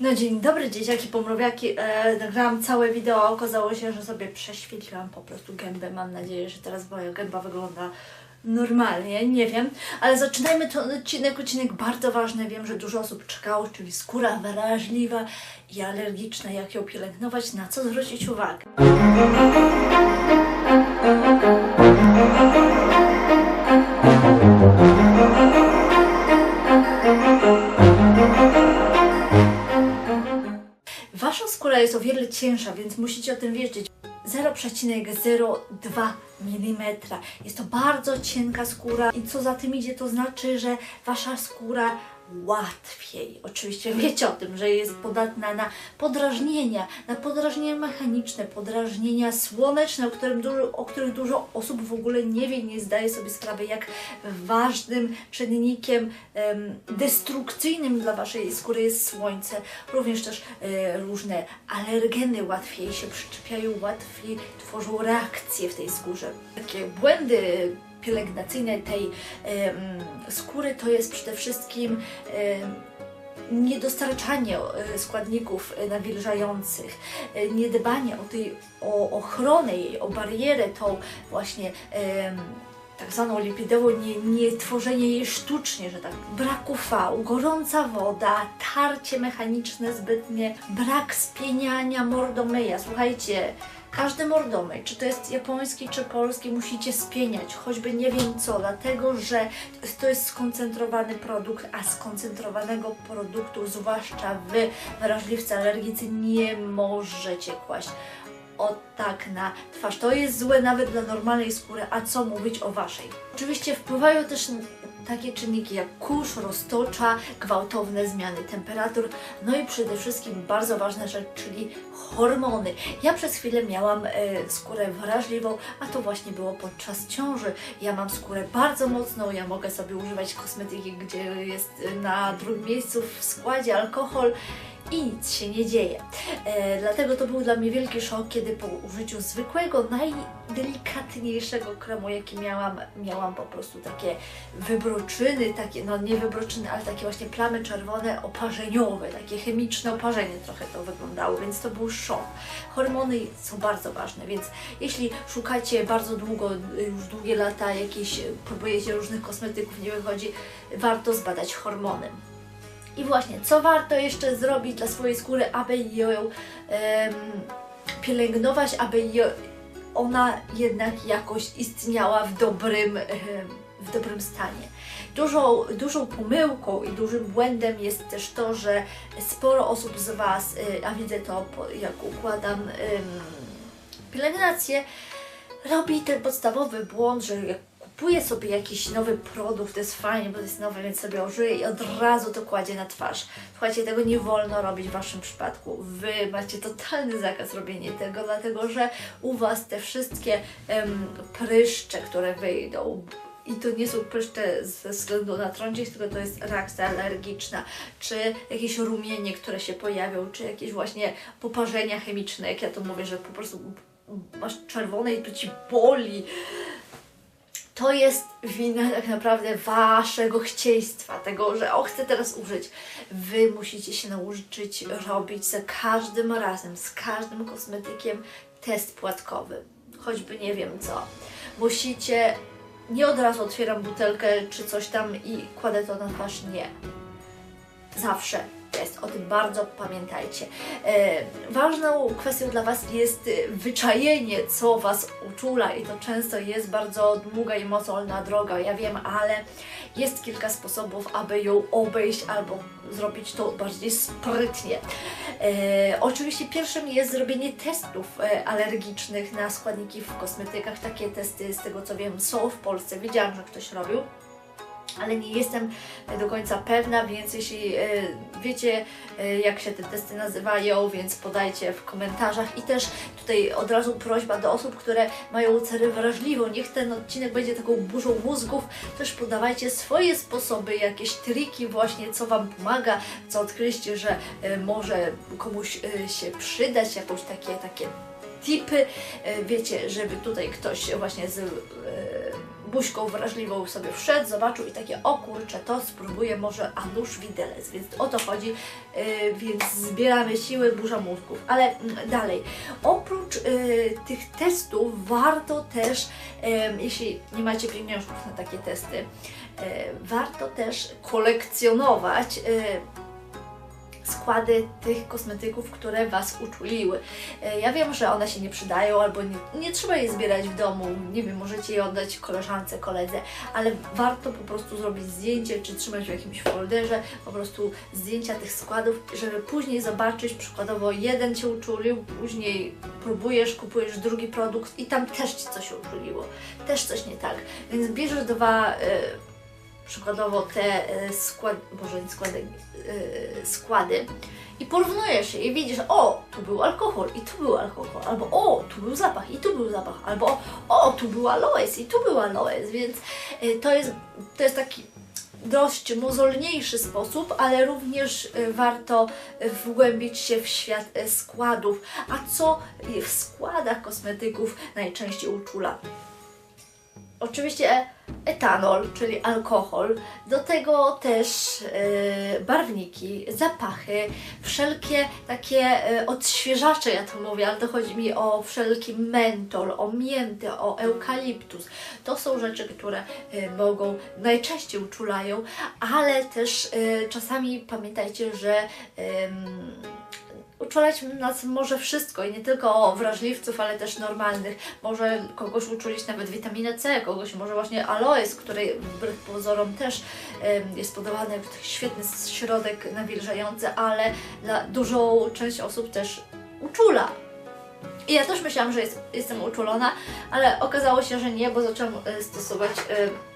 No dzień dobry dzieciaki, pomrowiaki. E, nagrałam całe wideo, okazało się, że sobie prześwietliłam po prostu gębę. Mam nadzieję, że teraz moja gęba wygląda normalnie, nie wiem. Ale zaczynajmy ten odcinek, odcinek bardzo ważny. Wiem, że dużo osób czekało, czyli skóra wrażliwa i alergiczna, jak ją pielęgnować, na co zwrócić uwagę. Jest o wiele cięższa, więc musicie o tym wiedzieć. 0,02 mm. Jest to bardzo cienka skóra i co za tym idzie, to znaczy, że wasza skóra łatwiej. Oczywiście wiecie o tym, że jest podatna na podrażnienia, na podrażnienia mechaniczne, podrażnienia słoneczne, o, którym dużo, o których dużo osób w ogóle nie wie, nie zdaje sobie sprawy, jak ważnym czynnikiem em, destrukcyjnym dla waszej skóry jest słońce. Również też e, różne alergeny łatwiej się przyczepiają, łatwiej tworzą reakcje w tej skórze. Takie błędy pielęgnacyjne tej skóry to jest przede wszystkim niedostarczanie e, składników e, nawilżających, e, niedbanie o, tej, o ochronę jej, o barierę tą właśnie tak zwaną lipidową, nie, nie tworzenie jej sztucznie, że tak, brak UV, gorąca woda, tarcie mechaniczne zbytnie, brak spieniania mordomyja. Słuchajcie, każdy mordomyj, czy to jest japoński, czy polski, musicie spieniać, choćby nie wiem co, dlatego że to jest skoncentrowany produkt, a skoncentrowanego produktu, zwłaszcza wy, wrażliwcy alergicy, nie możecie kłaść o tak na twarz. To jest złe nawet dla normalnej skóry, a co mówić o waszej. Oczywiście wpływają też takie czynniki jak kurz, roztocza, gwałtowne zmiany temperatur, no i przede wszystkim bardzo ważna rzecz, czyli hormony. Ja przez chwilę miałam e, skórę wrażliwą, a to właśnie było podczas ciąży. Ja mam skórę bardzo mocną, ja mogę sobie używać kosmetyki, gdzie jest e, na drugim miejscu w składzie alkohol i nic się nie dzieje. E, dlatego to był dla mnie wielki szok, kiedy po użyciu zwykłego, najdelikatniejszego kremu, jaki miałam, miałam po prostu takie wybroczyny, takie, no nie wybroczyny, ale takie właśnie plamy czerwone, oparzeniowe, takie chemiczne oparzenie trochę to wyglądało, więc to był szok. Hormony są bardzo ważne, więc jeśli szukacie bardzo długo, już długie lata, jakieś, próbujecie różnych kosmetyków, nie wychodzi, warto zbadać hormony. I właśnie, co warto jeszcze zrobić dla swojej skóry, aby ją em, pielęgnować, aby je, ona jednak jakoś istniała w dobrym, w dobrym stanie. Dużą, dużą pomyłką i dużym błędem jest też to, że sporo osób z Was, y, a widzę to jak układam pielęgnację, robi ten podstawowy błąd, że jak kupuje sobie jakiś nowy produkt, to jest fajnie, bo to jest nowy, więc sobie użyje i od razu to kładzie na twarz. Słuchajcie, tego nie wolno robić w Waszym przypadku. Wy macie totalny zakaz robienia tego, dlatego że u Was te wszystkie em, pryszcze, które wyjdą, i to nie są pryszcze ze względu na trądzik, tylko to jest reakcja alergiczna, czy jakieś rumienie, które się pojawią, czy jakieś właśnie poparzenia chemiczne, jak ja to mówię, że po prostu masz czerwone i to Ci boli. To jest wina tak naprawdę Waszego chcieństwa, tego, że o, chcę teraz użyć. Wy musicie się nauczyć robić za każdym razem, z każdym kosmetykiem test płatkowy. Choćby nie wiem co. Musicie, nie od razu otwieram butelkę czy coś tam i kładę to na twarz, nie. Zawsze jest, o tym bardzo pamiętajcie. E, ważną kwestią dla Was jest e, wyczajenie, co Was uczula i to często jest bardzo długa i mozolna droga, ja wiem, ale jest kilka sposobów, aby ją obejść albo zrobić to bardziej sprytnie. E, oczywiście pierwszym jest zrobienie testów e, alergicznych na składniki w kosmetykach. Takie testy, z tego co wiem, są w Polsce. Widziałam, że ktoś robił ale nie jestem do końca pewna, więc jeśli e, wiecie, e, jak się te testy nazywają, więc podajcie w komentarzach. I też tutaj od razu prośba do osób, które mają cerę wrażliwą. Niech ten odcinek będzie taką burzą mózgów. Też podawajcie swoje sposoby, jakieś triki właśnie, co Wam pomaga, co odkryliście, że e, może komuś się przydać, jakieś takie, takie tipy, wiecie, żeby tutaj ktoś właśnie z, buźką wrażliwą sobie wszedł, zobaczył i takie, o kurczę, to spróbuję może Anusz Widelec, więc o to chodzi, yy, więc zbieramy siły, burza mózgów. Ale mm, dalej, oprócz yy, tych testów warto też, yy, jeśli nie macie pieniążków na takie testy, yy, warto też kolekcjonować yy, składy tych kosmetyków, które Was uczuliły. E, Ja wiem, że one się nie przydają albo nie, nie trzeba je zbierać w domu, nie wiem, możecie je oddać koleżance, koledze, ale warto po prostu zrobić zdjęcie czy trzymać w jakimś folderze po prostu zdjęcia tych składów, żeby później zobaczyć, przykładowo jeden Cię uczulił, później próbujesz, kupujesz drugi produkt i tam też Ci coś uczuliło, też coś nie tak. Więc bierzesz dwa e, przykładowo te e, skład, boże, składy, e, składy i porównujesz je i widzisz, o, tu był alkohol i tu był alkohol, albo o, tu był zapach i tu był zapach, albo o, tu był aloes i tu był aloes, więc e, to jest, to jest taki dość mozolniejszy sposób, ale również warto wgłębić się w świat składów. A co w składach kosmetyków najczęściej uczula? Oczywiście e- etanol, czyli alkohol, do tego też e, barwniki, zapachy, wszelkie takie e, odświeżacze, ja to mówię, ale to chodzi mi o wszelki mentol, o miętę, o eukaliptus. To są rzeczy, które e, mogą, najczęściej uczulają, ale też czasami pamiętajcie, że uczulać nas może wszystko i nie tylko wrażliwców, ale też normalnych. Może kogoś uczulić nawet witaminę C, kogoś może właśnie aloes, który wbrew pozorom też jest podawany świetny środek nawilżający, ale dla dużą część osób też uczula. I ja też myślałam, że jest, jestem uczulona, ale okazało się, że nie, bo zaczęłam e, stosować e,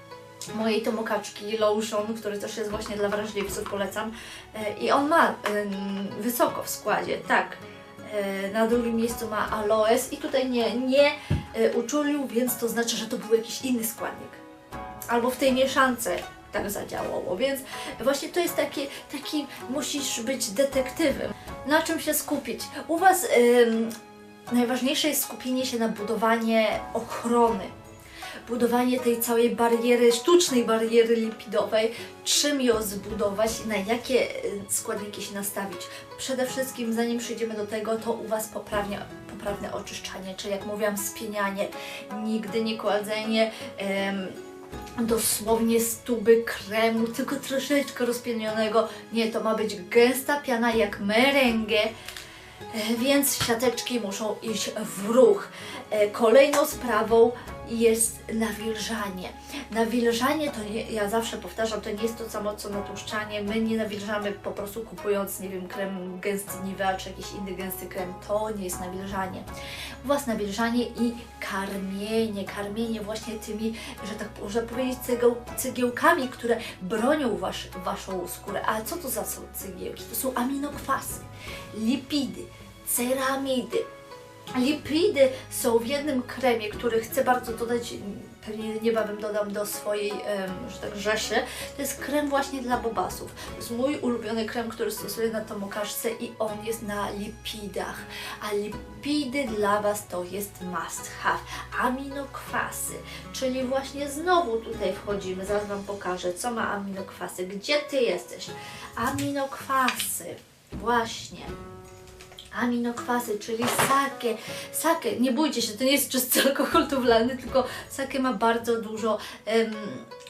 mojej tomokaczki lotion, który też jest właśnie dla wrażliwców, polecam. E, I on ma wysoko w składzie, tak. E, Na drugim miejscu ma aloes i tutaj nie, nie e, uczulił, więc to znaczy, że to był jakiś inny składnik. Albo w tej mieszance tak zadziałało, więc właśnie to jest taki, taki musisz być detektywem. Na czym się skupić? U Was ym, najważniejsze jest skupienie się na budowanie ochrony budowanie tej całej bariery, sztucznej bariery lipidowej, czym ją zbudować, na jakie y, składniki się nastawić. Przede wszystkim, zanim przejdziemy do tego, to u Was poprawnie, poprawne oczyszczanie, czyli jak mówiłam, spienianie, nigdy nie kładzenie em, dosłownie z tuby kremu, tylko troszeczkę rozpienionego. Nie, to ma być gęsta piana jak merengę. E, więc siateczki muszą iść w ruch. E, Kolejną sprawą jest nawilżanie. Nawilżanie to nie, ja zawsze powtarzam, to nie jest to samo co natłuszczanie. My nie nawilżamy po prostu kupując, nie wiem, krem gęsty Nivea czy jakiś inny gęsty krem. To nie jest nawilżanie. U Was nawilżanie i karmienie. Karmienie właśnie tymi, że tak można powiedzieć, cegieł, cegiełkami, które bronią wasz, Waszą skórę. A co to za są cegiełki? To są aminokwasy, lipidy, ceramidy, Lipidy są w jednym kremie, który chcę bardzo dodać, pewnie niebawem dodam do swojej, em, że tak rzeszy. To jest krem właśnie dla bobasów. To jest mój ulubiony krem, który stosuję na tomokaszce i on jest na lipidach. A lipidy dla Was to jest must have. Aminokwasy, czyli właśnie znowu tutaj wchodzimy, zaraz Wam pokażę, co ma aminokwasy. Gdzie Ty jesteś? Aminokwasy, właśnie aminokwasy, czyli sake. Sake, nie bójcie się, to nie jest czysty alkohol tuwlany, tylko sake ma bardzo dużo em,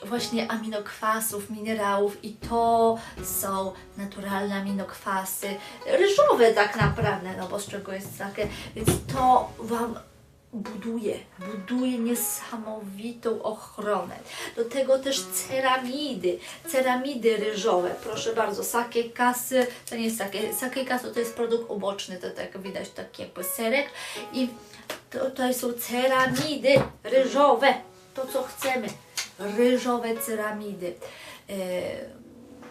właśnie aminokwasów, minerałów i to są naturalne aminokwasy, ryżowe tak naprawdę, no bo z czego jest sake, więc to Wam buduje, buduje niesamowitą ochronę. Do tego też ceramidy, ceramidy ryżowe. Proszę bardzo, sake kasy, to nie jest sake, sake kasu to jest produkt uboczny, to tak widać taki jakby serek i tutaj są ceramidy ryżowe, to co chcemy, ryżowe ceramidy. E,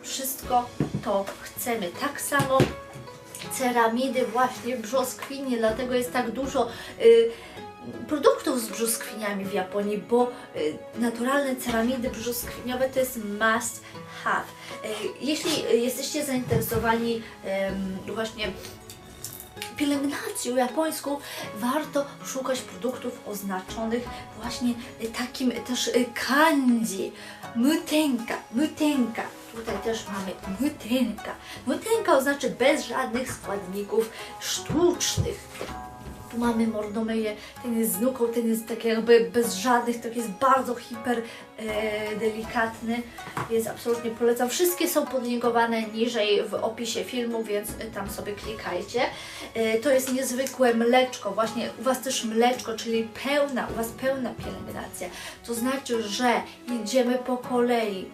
wszystko to chcemy. Tak samo ceramidy właśnie brzoskwinie, dlatego jest tak dużo y, produktów z brzoskwiniami w Japonii, bo y, naturalne ceramidy brzoskwiniowe to jest must have. Y, jeśli jesteście zainteresowani właśnie pielęgnacji japońską warto szukać produktów oznaczonych właśnie takim też y, kanji. Mutenka, mutenka. Tutaj też mamy mutenka. Mutenka oznacza bez żadnych składników sztucznych. Mamy mordomyję, ten jest z nuką, ten jest tak jakby bez żadnych, tak jest bardzo hiper e, delikatny, więc absolutnie polecam. Wszystkie są podlinkowane niżej w opisie filmu, więc tam sobie klikajcie. E, to jest niezwykłe mleczko, właśnie u Was też mleczko, czyli pełna, u Was pełna pielęgnacja. To znaczy, że idziemy po kolei,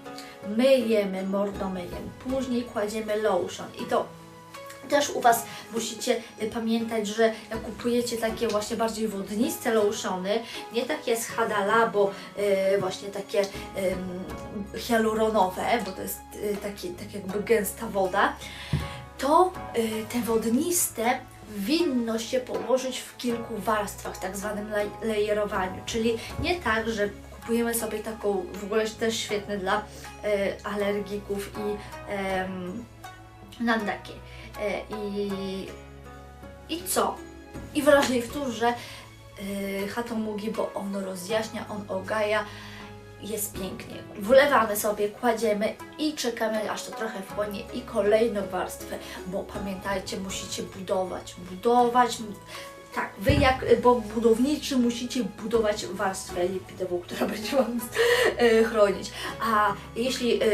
myjemy mordomyjem, później kładziemy lotion i to też u Was musicie y, pamiętać, że jak kupujecie takie właśnie bardziej wodniste lotiony, nie takie z Hada Labo, y, właśnie takie hialuronowe, bo to jest y, taki, tak jakby gęsta woda, to te wodniste winno się położyć w kilku warstwach, tak zwanym lejerowaniu, czyli nie tak, że kupujemy sobie taką, w ogóle też świetne dla alergików i em, nandaki. E, I, I co? I wrażliwców, że yy, Hatomugi, bo on rozjaśnia, on ogaja, jest pięknie. Wlewamy sobie, kładziemy i czekamy, aż to trochę wchłonie i kolejną warstwę, bo pamiętajcie, musicie budować, budować, tak, wy jak bo budowniczy musicie budować warstwę lipidową, która będzie Wam e, chronić. A jeśli, e,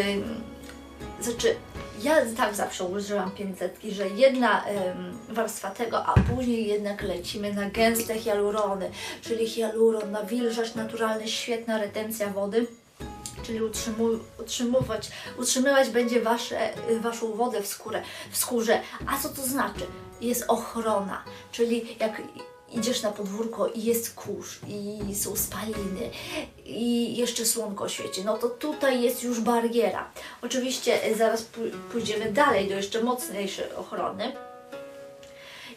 znaczy, ja tak zawsze używam 500, że jedna em, warstwa tego, a później jednak lecimy na gęste hialurony, czyli hialuron, nawilżać, naturalny, świetna retencja wody. Czyli utrzymu- utrzymywać, utrzymywać będzie wasze, Waszą wodę w, skórę, w skórze. A co to znaczy? Jest ochrona, czyli jak idziesz na podwórko i jest kurz, i są spaliny, i jeszcze słonko świeci, no to tutaj jest już bariera. Oczywiście y, zaraz pój- pójdziemy dalej do jeszcze mocniejszej ochrony.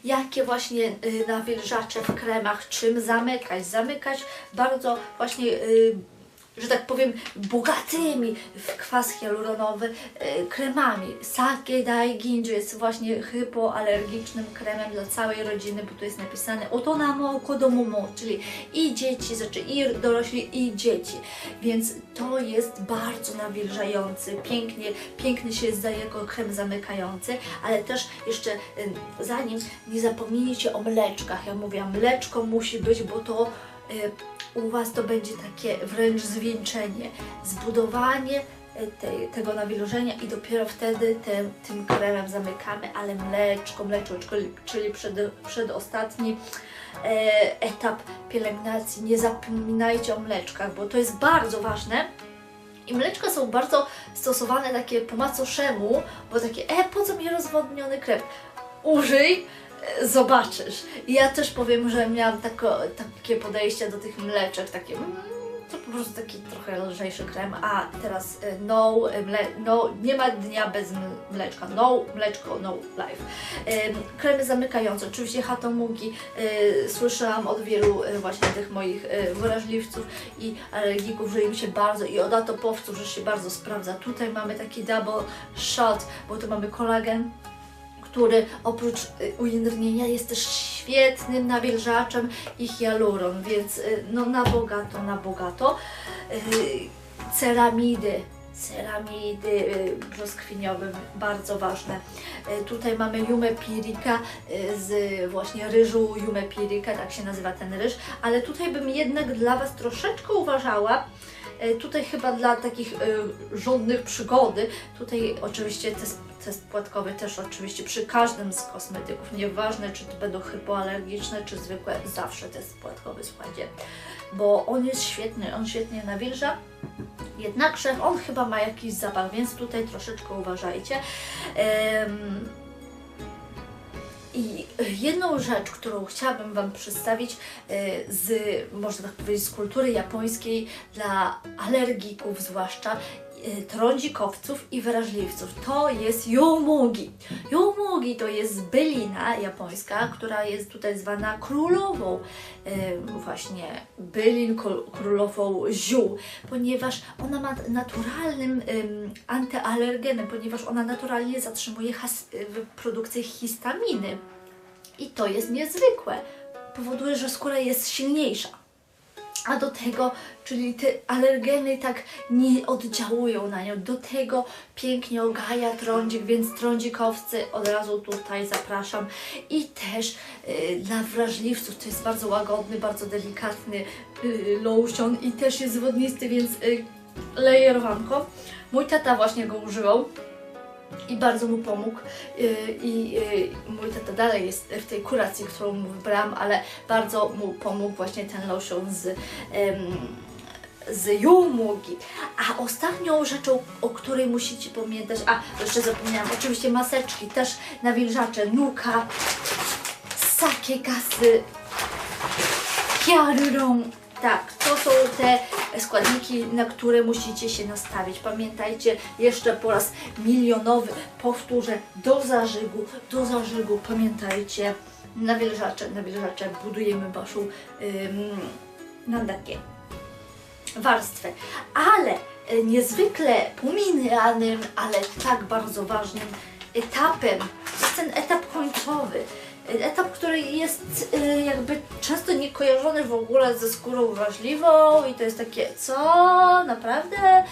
Jakie właśnie y, nawilżacze w kremach, czym zamykać? Zamykać bardzo właśnie y, że tak powiem, bogatymi w kwas hialuronowy e, kremami. Sake Dai Ginju jest właśnie hypoalergicznym kremem dla całej rodziny, bo tu jest napisane otonamo kodomomo, czyli i dzieci, znaczy i dorośli, i dzieci. Więc to jest bardzo nawilżający, pięknie, piękny się zdaje jako krem zamykający, ale też jeszcze zanim nie zapomnijcie o mleczkach. Ja mówię, mleczko musi być, bo to u Was to będzie takie wręcz zwieńczenie, zbudowanie e, tej, tego nawilżenia i dopiero wtedy tym, tym kremem zamykamy, ale mleczko, mleczko, czyli, przed, przedostatni e, etap pielęgnacji. Nie zapominajcie o mleczkach, bo to jest bardzo ważne. I mleczka są bardzo stosowane takie po macoszemu, bo takie, e, po co mi rozwodniony krem? Użyj, e, zobaczysz. Ja też powiem, że miałam tako, takie podejście do tych mleczek, takie mm, to po prostu taki trochę lżejszy krem, a teraz e, no, e, mle, no nie ma dnia bez mleczka, no mleczko, no life. Em, Kremy zamykające, oczywiście hatomugi, e, słyszałam od wielu e, właśnie tych moich e, wrażliwców i alergików, że im się bardzo i od atopowców, że się bardzo sprawdza. Tutaj mamy taki double shot, bo tu mamy kolagen, który oprócz y, ujędrnienia jest też świetnym nawilżaczem i hialuron, więc y, no na bogato, na bogato. Y, Ceramidy, ceramidy brzoskwiniowe, bardzo ważne. Tutaj mamy Jume Pirika z właśnie ryżu Jume Pirika, tak się nazywa ten ryż, ale tutaj bym jednak dla Was troszeczkę uważała, Tutaj chyba dla takich żądnych przygody, tutaj oczywiście test, test płatkowy też oczywiście przy każdym z kosmetyków, nieważne czy to będą hypoalergiczne, czy zwykłe, zawsze test płatkowy, słuchajcie, bo on jest świetny, on świetnie nawilża, jednakże on chyba ma jakiś zapach, więc tutaj troszeczkę uważajcie. Em, i jedną rzecz, którą chciałabym Wam przedstawić e, z, można tak powiedzieć, z kultury japońskiej dla alergików zwłaszcza, trądzikowców i wrażliwców, to jest yomogi. Yomogi to jest bylina japońska, która jest tutaj zwana królową, e, właśnie bylin król- królową ziół, ponieważ ona ma naturalnym em, antyalergenem, ponieważ ona naturalnie zatrzymuje produkcję histaminy. I to jest niezwykłe. Powoduje, że skóra jest silniejsza. A do tego, czyli te alergeny tak nie oddziałują na nią. Do tego pięknie ogaja trądzik, więc trądzikowcy od razu tutaj zapraszam. I też y, dla wrażliwców to jest bardzo łagodny, bardzo delikatny y, lotion i też jest wodnisty, więc y, lejerowanko. Mój tata właśnie go używał i bardzo mu pomógł. Yy, I yy, mój tata dalej jest w tej kuracji, którą mu wybrałam, ale bardzo mu pomógł właśnie ten lotion z. z Jomugi. A ostatnią rzeczą, o której musicie pamiętać, a jeszcze zapomniałam, oczywiście maseczki, też nawilżacze, nuka, sake kasy, Hyaluron. Tak, to są te składniki, na które musicie się nastawić. Pamiętajcie, jeszcze po raz milionowy powtórzę, do zażygu, do zażygu, pamiętajcie, nawilżacze, nawilżacze, budujemy waszą ym, na takie warstwę. Ale e, niezwykle pomijanym, ale tak bardzo ważnym etapem jest ten etap końcowy. Etap, który jest e, jakby często nie kojarzony w ogóle ze skórą wrażliwą i to jest takie, co? Naprawdę?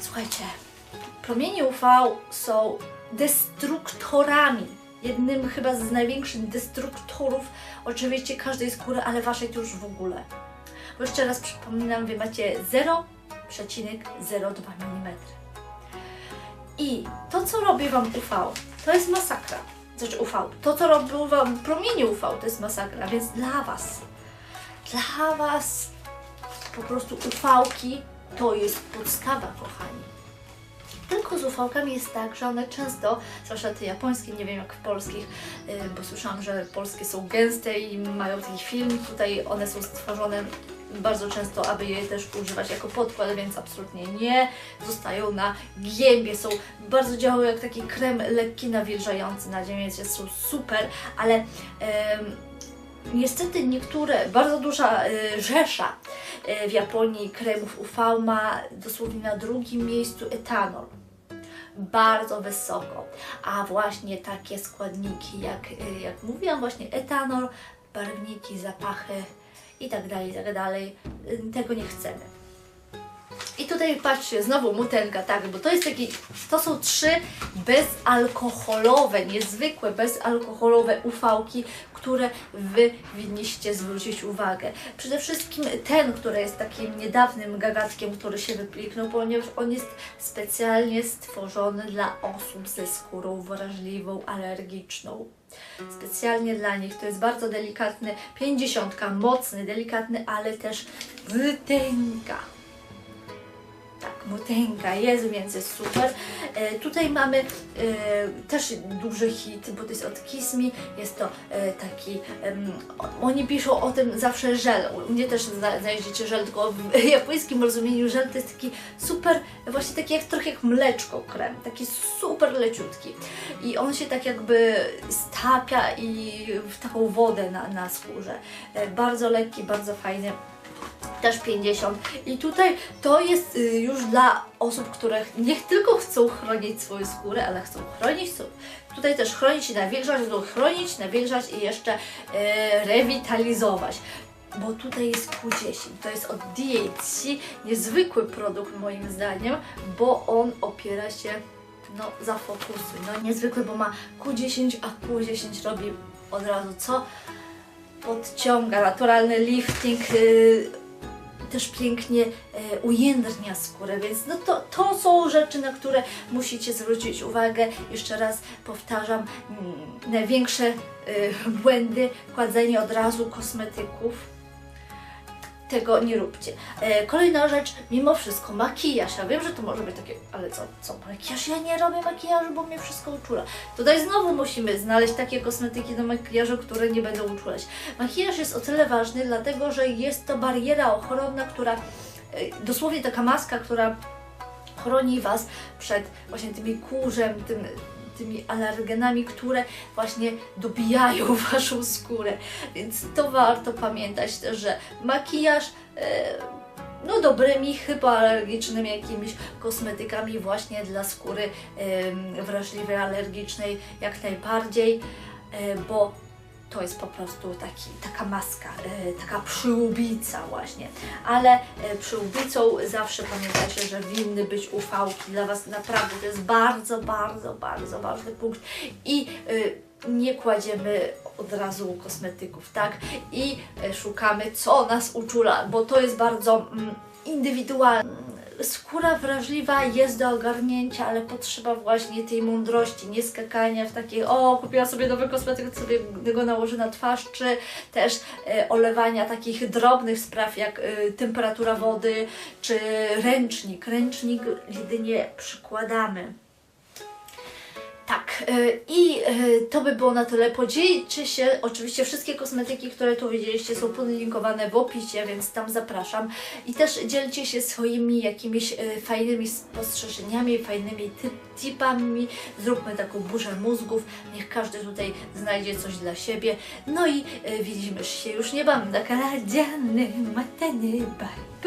Słuchajcie, promienie UV są destruktorami. Jednym chyba z największych destruktorów oczywiście każdej skóry, ale waszej to już w ogóle. Bo jeszcze raz przypominam, wy macie 0,02 mm. I to, co robi Wam UV, to jest masakra. Znaczy UV. To, co robią Wam promienie UV, to jest masakra. Więc dla Was, dla Was po prostu UV-ki to jest podstawa, kochani. Tylko z ufałkami jest tak, że one często, zwłaszcza te japońskie, nie wiem jak w polskich, yy, bo słyszałam, że polskie są gęste i mają taki film, tutaj one są stworzone bardzo często, aby je też używać jako podkład, więc absolutnie nie. Zostają na gębie, są bardzo działają jak taki krem lekki, nawilżający na ziemię, więc są super, ale niestety niektóre, bardzo duża y, rzesza y, w Japonii kremów UV ma dosłownie na drugim miejscu etanol bardzo wysoko. A właśnie takie składniki, jak, y, jak mówiłam, właśnie etanol, barwniki, zapachy i tak dalej, i tak dalej, tego nie chcemy. I tutaj patrzcie, znowu mutelka, tak, bo to jest taki, to są trzy bezalkoholowe, niezwykłe bezalkoholowe ufałki, które Wy winniście zwrócić uwagę. Przede wszystkim ten, który jest takim niedawnym gagatkiem, który się wypliknął, ponieważ on jest specjalnie stworzony dla osób ze skórą wrażliwą, alergiczną. Specjalnie dla nich. To jest bardzo delikatny, 50, mocny, delikatny, ale też wytęga. Tak, motęga jest, więc jest super. E, tutaj mamy e, też duży hit, bo to jest od Kiss Me. Jest to e, taki, oni piszą o tym zawsze żel. U mnie też zna- znajdziecie żel, tylko w japońskim rozumieniu żel to jest taki super, właśnie taki jak trochę jak mleczko krem, taki super leciutki. I on się tak jakby stapia i w taką wodę na, na skórze. E, bardzo lekki, bardzo fajny też 50. I tutaj to jest y, już dla osób, które nie tylko chcą chronić swoją skórę, ale chcą chronić. Tutaj też chronić i nawilżać, chcą chronić, nawilżać i jeszcze y, rewitalizować. Bo tutaj jest Q10, to jest od DHC, niezwykły produkt moim zdaniem, bo on opiera się, no zafokusuj, no niezwykły, bo ma Q10, a Q10 robi od razu co? Podciąga, naturalny lifting, yy, też pięknie e, ujędrnia skórę, więc no to, to są rzeczy, na które musicie zwrócić uwagę. Jeszcze raz powtarzam, mm, największe e, błędy, kładzenie od razu kosmetyków. Tego nie róbcie. E, kolejna rzecz, mimo wszystko, makijaż. Ja wiem, że to może być takie, ale co, co, makijaż? Ja nie robię makijażu, bo mnie wszystko uczula. Tutaj znowu musimy znaleźć takie kosmetyki do makijażu, które nie będą uczulać. Makijaż jest o tyle ważny, dlatego że jest to bariera ochronna, która, e, dosłownie taka maska, która chroni Was przed właśnie tymi kurzem, tym, tymi alergenami, które właśnie dobijają Waszą skórę. Więc to warto pamiętać że makijaż e, no dobrymi, hypoalergicznymi jakimiś kosmetykami właśnie dla skóry wrażliwej, alergicznej jak najbardziej, e, bo to jest po prostu taki, taka maska, e, taka przyłbica właśnie. Ale e, przyłbicą zawsze pamiętajcie, że winny być ufałki. Dla Was naprawdę to jest bardzo, bardzo, bardzo ważny punkt. I e, nie kładziemy od razu kosmetyków, tak? I szukamy, co nas uczula, bo to jest bardzo mm, indywidualne. Skóra wrażliwa jest do ogarnięcia, ale potrzeba właśnie tej mądrości, nie skakania w takie, o, kupiła sobie nowy kosmetyk, sobie go nałożę na twarz, czy też e, olewania takich drobnych spraw jak e, temperatura wody, czy ręcznik. Ręcznik jedynie przykładamy. Y, i y, to by było na tyle. Podzielcie się, oczywiście wszystkie kosmetyki, które tu widzieliście są podlinkowane w opisie, więc tam zapraszam. I też dzielcie się swoimi jakimiś y, fajnymi spostrzeżeniami, fajnymi tipami. Zróbmy taką burzę mózgów, niech każdy tutaj znajdzie coś dla siebie. No i widzimy się już niebawem na kanale Mateny. Bye.